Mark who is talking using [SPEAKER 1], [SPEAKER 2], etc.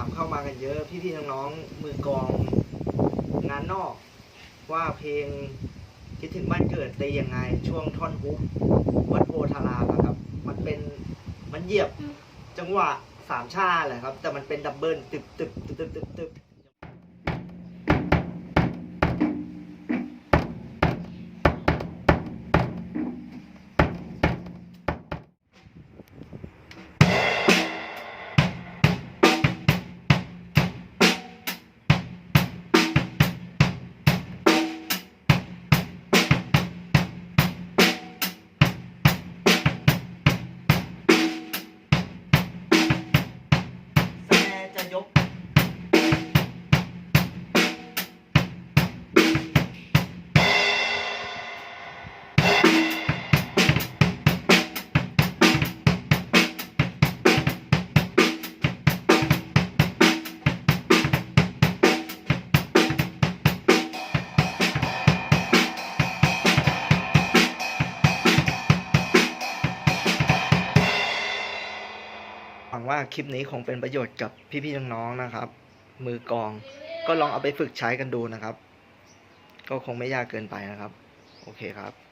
[SPEAKER 1] ามเข้ามากันเยอะ พี่ๆน้องๆมือกองงานนอก ว่าเพลงคิดถึงบ้านเกิดตียังไง ช่วงท่อนฮุกวัดโพธารามครับ มันเป็นมันเหยียบจังหวะสามชาแหละครับ แต่มันเป็นดับเบิลตึบตึบตึบตึบตึบ งว่าคลิปนี้คงเป็นประโยชน์กับพี่ๆน้องๆนะครับ มือกองก็ลองเอาไปฝึกใช้กันดูนะครับ ก็คงไม่ยากเกินไปนะครับ โอเคครับ